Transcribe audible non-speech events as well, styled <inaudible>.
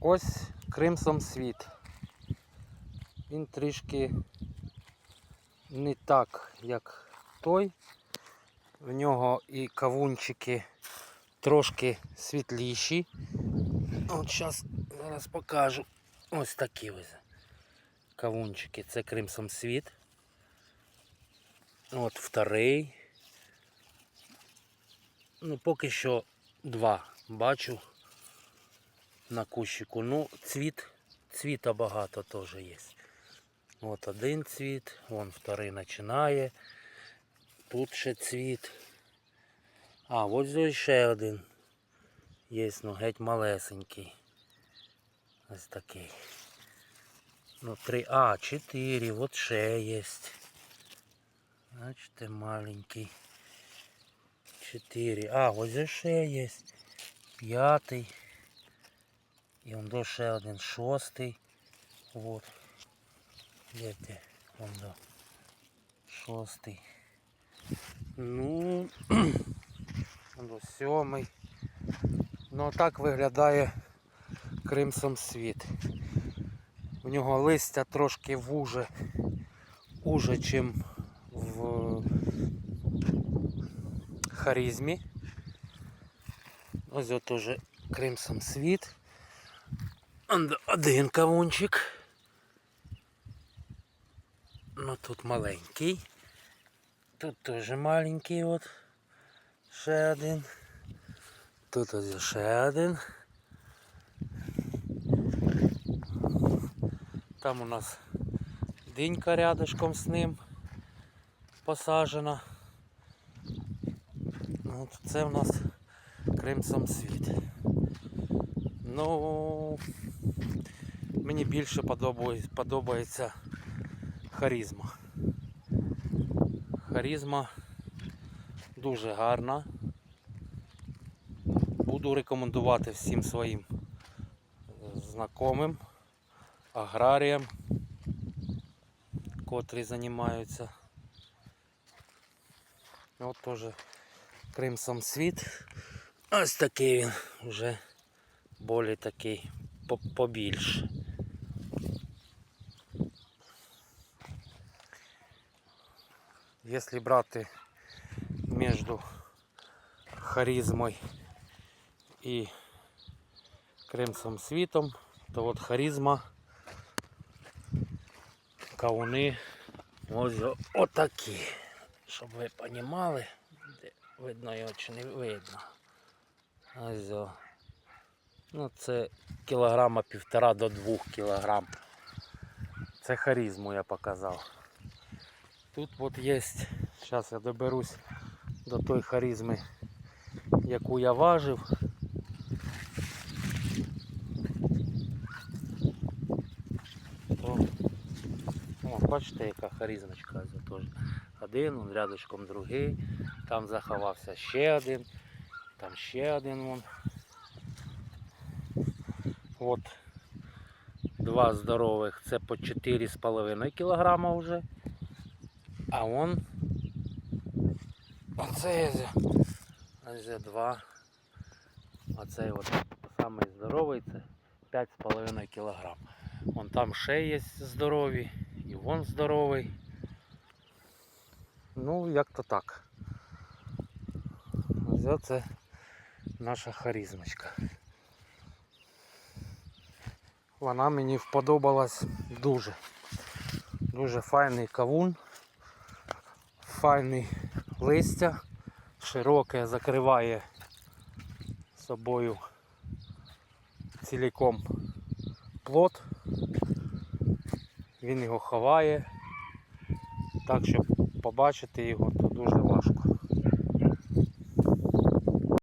Ось Кримсом світ. Він трішки не так, як той. В нього і кавунчики трошки світліші. От зараз, зараз покажу. Ось такі ось кавунчики. Це Кримсом світ. От вторий. Ну, поки що два бачу на кущику. Ну, цвіт, цвіта багато теж є. От один цвіт, вон вторий починає. Тут ще цвіт. А, ось ще один. Є, ну геть малесенький. Ось такий. Ну, три, а, чотири, от ще є. Бачите, маленький. Чотири. А, ось ще є. П'ятий. І он до ще один шостий. Вот. Де? Вон до. Шостий. Ну, <clears throat> он до сьомий. Ну так виглядає Кримсом світ. У нього листя трошки вуже, уже, чим в харизмі. Ось от уже Кримсом світ. Один кавунчик. Ну тут маленький. Тут теж маленький от. Ще один. Тут ось ще один. Там у нас динька рядышком з ним посаджена. Ну, От це у нас Кримсом світ. Ну мені більше подобається, подобається харізма. Харізма дуже гарна. Буду рекомендувати всім своїм знайомим, аграріям, котрі займаються. От теж Кримсом світ. Ось такий він вже більш такий по- побільше. Если брати между харизмой и Кримсом світом, то от харизма, кавуни ось отакі. Щоб ви розуміли, видно його чи не видно. Ось. Ну це кілограма півтора до двох кілограм. Це харизму я показав. Тут от є, зараз я доберусь до той харизми, яку я важив. О, бачите, яка харизмочка. Один, он рядочком другий, там заховався ще один, там ще один вон. От два здорових, це по 4,5 кг вже. А он оце ось два. Оцей от самий здоровий це 5,5 кг. Вон там ще є здорові і вон здоровий. Ну, як то так. Ось оце наша харизмочка. Вона мені вподобалась дуже. Дуже файний кавун файний листя, широке закриває собою ціліком плод. Він його ховає, так щоб побачити його то дуже важко.